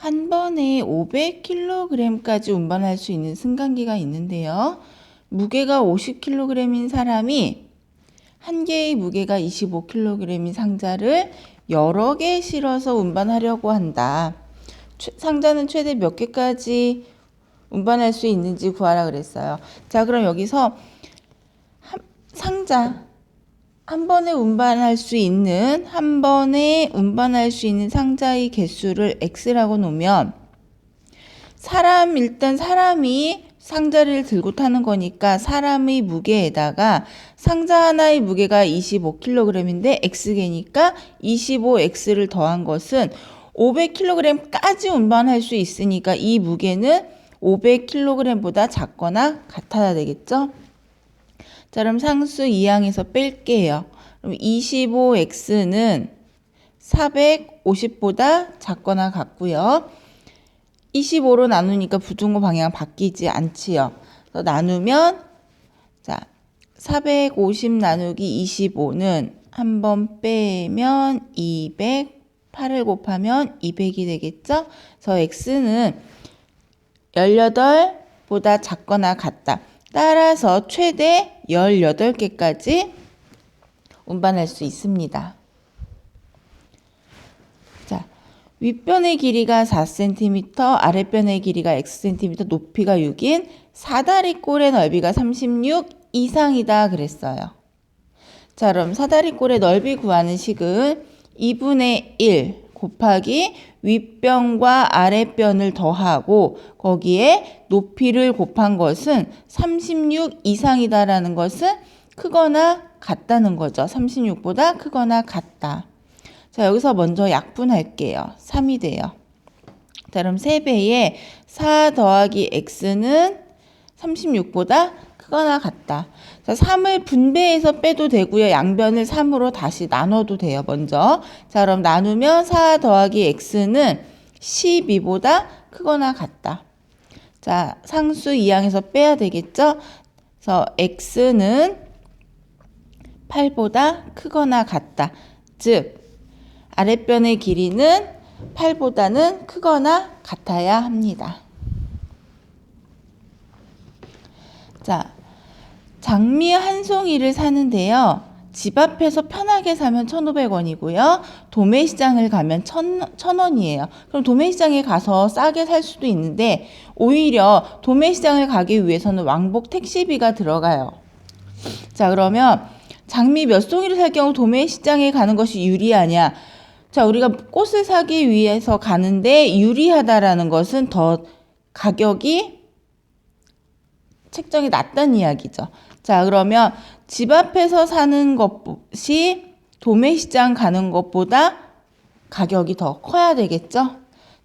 한 번에 500kg까지 운반할 수 있는 승강기가 있는데요. 무게가 50kg인 사람이 한 개의 무게가 25kg인 상자를 여러 개 실어서 운반하려고 한다. 최- 상자는 최대 몇 개까지 운반할 수 있는지 구하라 그랬어요. 자, 그럼 여기서 한- 상자 한 번에 운반할 수 있는 한 번에 운반할 수 있는 상자의 개수를 x라고 놓으면 사람 일단 사람이 상자를 들고 타는 거니까 사람의 무게에다가 상자 하나의 무게가 25kg인데 x개니까 25x를 더한 것은 500kg까지 운반할 수 있으니까 이 무게는 500kg보다 작거나 같아야 되겠죠? 자, 그럼 상수 2항에서 뺄게요. 그럼 25x는 450보다 작거나 같고요. 25로 나누니까 부등호 방향 바뀌지 않지요. 그래서 나누면 자, 450 나누기 25는 한 번 빼면 200, 8을 곱하면 200이 되겠죠? 그래서 x는 18보다 작거나 같다. 따라서 최대 18개까지 운반할 수 있습니다. 자, 윗변의 길이가 4cm, 아랫변의 길이가 xcm, 높이가 6인 사다리 꼴의 넓이가 36 이상이다 그랬어요. 자, 그럼 사다리 꼴의 넓이 구하는 식은 2분의 1 곱하기 윗변과 아랫변을 더하고 거기에 높이를 곱한 것은 36 이상이다라는 것은 크거나 같다는 거죠. 36보다 크거나 같다. 자, 여기서 먼저 약분할게요. 3이 돼요. 자, 그럼 3배에 4 더하기 x는 36보다 크거나 같다. 자, 3을 분배해서 빼도 되고요. 양변을 3으로 다시 나눠도 돼요. 먼저. 자, 그럼 나누면 4 더하기 x는 12보다 크거나 같다. 자, 상수 2항에서 빼야 되겠죠? 그래서 x는 8보다 크거나 같다. 즉, 아랫변의 길이는 8보다는 크거나 같아야 합니다. 자, 장미 한 송이를 사는데요. 집 앞에서 편하게 사면 1,500원이고요. 도매시장을 가면 1,000원이에요. 그럼 도매시장에 가서 싸게 살 수도 있는데 오히려 도매시장을 가기 위해서는 왕복 택시비가 들어가요. 자, 그러면 장미 몇 송이를 살 경우 도매시장에 가는 것이 유리하냐? 자, 우리가 꽃을 사기 위해서 가는데 유리하다라는 것은 더 가격이 책정이 낮다는 이야기죠. 자, 그러면 집 앞에서 사는 것이 도매시장 가는 것보다 가격이 더 커야 되겠죠?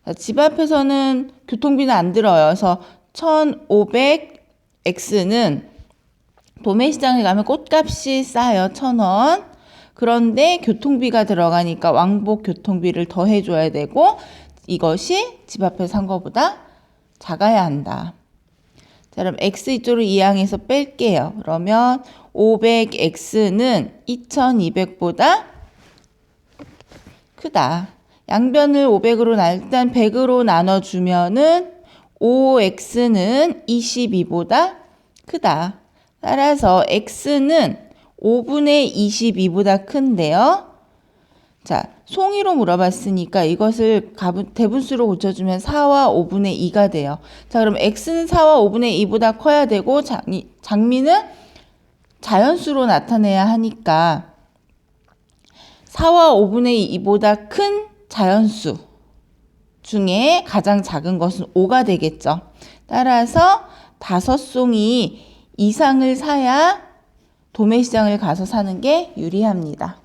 자, 집 앞에서는 교통비는 안 들어요. 그래서 1,500X는 도매시장에 가면 꽃값이 싸요. 1,000원. 그런데 교통비가 들어가니까 왕복 교통비를 더 해줘야 되고 이것이 집 앞에서 산 것보다 작아야 한다. 자, 그럼 x 이쪽으로 이항해서 뺄게요. 그러면 500x는 2200보다 크다. 양변을 500으로 나 일단 100으로 나눠 주면은 5x는 22보다 크다. 따라서 x는 5분의 22보다 큰데요. 자, 송이로 물어봤으니까 이것을 대분수로 고쳐주면 4와 5분의 2가 돼요. 자, 그럼 x는 4와 5분의 2보다 커야 되고 장미, 장미는 자연수로 나타내야 하니까 4와 5분의 2보다 큰 자연수 중에 가장 작은 것은 5가 되겠죠. 따라서 다섯 송이 이상을 사야 도매시장을 가서 사는 게 유리합니다.